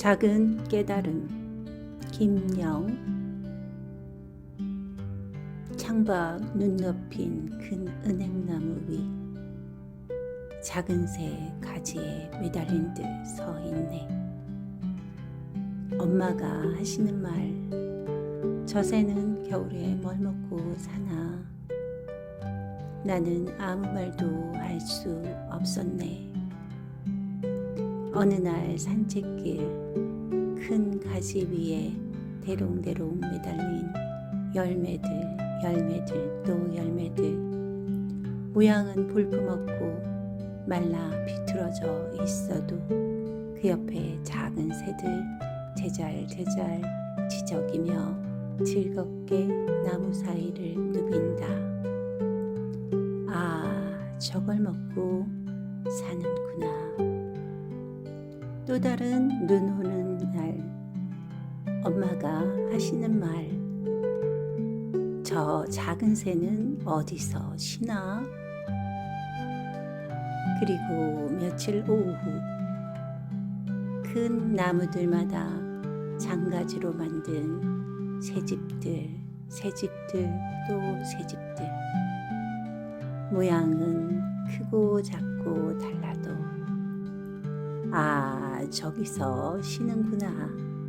작은 깨달음 김영 창밖 눈 높인 큰 은행나무 위 작은 새 가지에 매달린 듯 서 있네. 엄마가 하시는 말, 저 새는 겨울에 뭘 먹고 사나. 나는 아무 말도 할 수 없었네. 어느 날 산책길 큰 가지 위에 대롱대롱 매달린 열매들, 열매들 또 열매들. 모양은 볼품없고 말라 비틀어져 있어도 그 옆에 작은 새들 제잘제잘 지저귀며 즐겁게 나무 사이를 누빈다. 아, 저걸 먹고 사는구나. 또 다른 눈 오는 날, 엄마가 하시는 말. 저 작은 새는 어디서 쉬나? 그리고 며칠 오후, 큰 나무들마다 장가지로 만든 새집들, 새집들 또 새집들. 모양은 크고 작고 달라도 아 저기서 쉬는구나